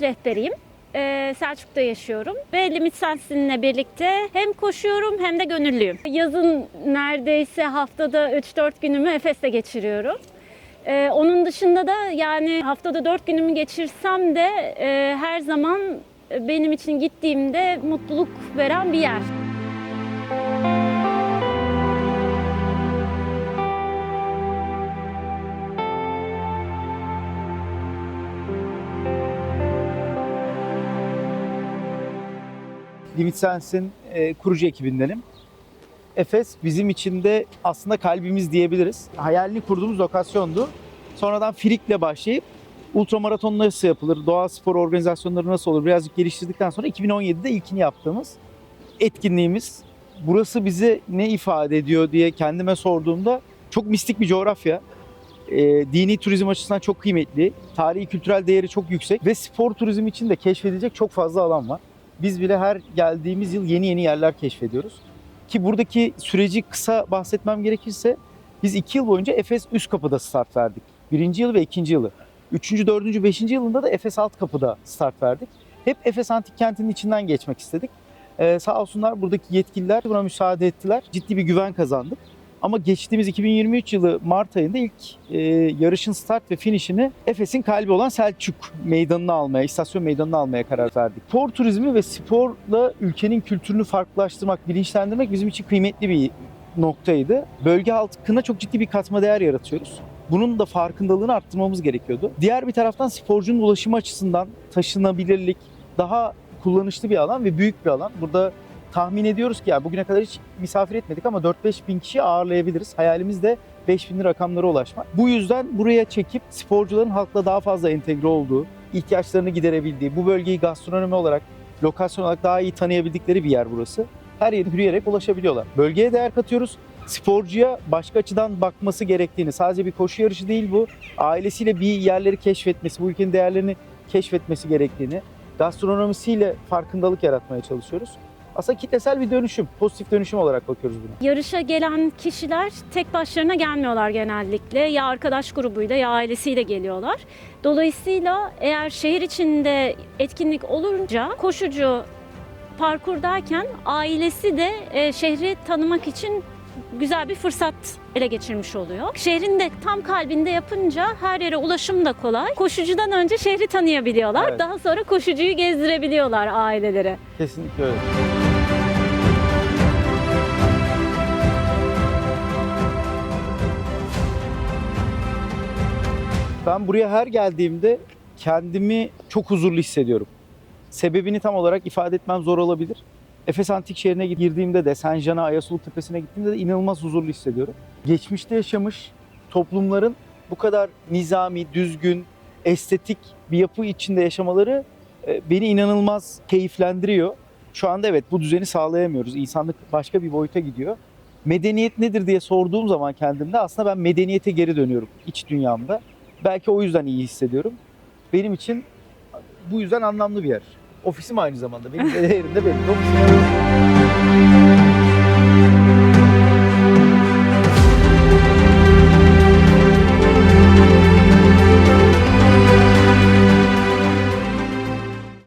rehberiyim. Ee, Selçuk'ta yaşıyorum ve Limit Sensin'le birlikte hem koşuyorum hem de gönüllüyüm. Yazın neredeyse haftada 3-4 günümü Efes'te geçiriyorum. Ee, onun dışında da yani haftada 4 günümü geçirsem de e, her zaman benim için gittiğimde mutluluk veren bir yer. Limit Sense'in e, kurucu ekibindenim. Efes bizim için de aslında kalbimiz diyebiliriz. Hayalini kurduğumuz lokasyondu. Sonradan Frik'le başlayıp ultramaraton nasıl yapılır, doğa spor organizasyonları nasıl olur birazcık geliştirdikten sonra 2017'de ilkini yaptığımız etkinliğimiz. Burası bize ne ifade ediyor diye kendime sorduğumda çok mistik bir coğrafya. E, dini turizm açısından çok kıymetli. Tarihi kültürel değeri çok yüksek ve spor turizmi için de keşfedilecek çok fazla alan var. Biz bile her geldiğimiz yıl yeni yeni yerler keşfediyoruz. Ki buradaki süreci kısa bahsetmem gerekirse biz iki yıl boyunca Efes üst kapıda start verdik. Birinci yıl ve ikinci yılı. Üçüncü, dördüncü, beşinci yılında da Efes alt kapıda start verdik. Hep Efes Antik Kenti'nin içinden geçmek istedik. Ee, sağ olsunlar buradaki yetkililer buna müsaade ettiler. Ciddi bir güven kazandık. Ama geçtiğimiz 2023 yılı Mart ayında ilk e, yarışın start ve finişini Efes'in kalbi olan Selçuk meydanını almaya, istasyon meydanını almaya karar verdik. Spor turizmi ve sporla ülkenin kültürünü farklılaştırmak, bilinçlendirmek bizim için kıymetli bir noktaydı. Bölge halkına çok ciddi bir katma değer yaratıyoruz. Bunun da farkındalığını arttırmamız gerekiyordu. Diğer bir taraftan sporcunun ulaşımı açısından taşınabilirlik daha kullanışlı bir alan ve büyük bir alan. Burada tahmin ediyoruz ki ya bugüne kadar hiç misafir etmedik ama 4-5 bin kişi ağırlayabiliriz. Hayalimiz de 5 bin rakamlara ulaşmak. Bu yüzden buraya çekip sporcuların halkla daha fazla entegre olduğu, ihtiyaçlarını giderebildiği, bu bölgeyi gastronomi olarak, lokasyon olarak daha iyi tanıyabildikleri bir yer burası. Her yere yürüyerek ulaşabiliyorlar. Bölgeye değer katıyoruz. Sporcuya başka açıdan bakması gerektiğini, sadece bir koşu yarışı değil bu, ailesiyle bir yerleri keşfetmesi, bu ülkenin değerlerini keşfetmesi gerektiğini, gastronomisiyle farkındalık yaratmaya çalışıyoruz. Aslında kitlesel bir dönüşüm, pozitif dönüşüm olarak bakıyoruz buna. Yarışa gelen kişiler tek başlarına gelmiyorlar genellikle. Ya arkadaş grubuyla ya ailesiyle geliyorlar. Dolayısıyla eğer şehir içinde etkinlik olunca koşucu parkurdayken ailesi de e, şehri tanımak için güzel bir fırsat ele geçirmiş oluyor. Şehrin de tam kalbinde yapınca her yere ulaşım da kolay. Koşucudan önce şehri tanıyabiliyorlar. Evet. Daha sonra koşucuyu gezdirebiliyorlar ailelere. Kesinlikle öyle. Ben buraya her geldiğimde kendimi çok huzurlu hissediyorum. Sebebini tam olarak ifade etmem zor olabilir. Efes Antik Şehri'ne girdiğimde de, Senjan'a, Ayasuluk Tepesi'ne gittiğimde de inanılmaz huzurlu hissediyorum. Geçmişte yaşamış toplumların bu kadar nizami, düzgün, estetik bir yapı içinde yaşamaları e, beni inanılmaz keyiflendiriyor. Şu anda evet bu düzeni sağlayamıyoruz. İnsanlık başka bir boyuta gidiyor. Medeniyet nedir diye sorduğum zaman kendimde aslında ben medeniyete geri dönüyorum iç dünyamda. Belki o yüzden iyi hissediyorum. Benim için bu yüzden anlamlı bir yer. Ofisim aynı zamanda. Benim de değerinde benim de ofisim.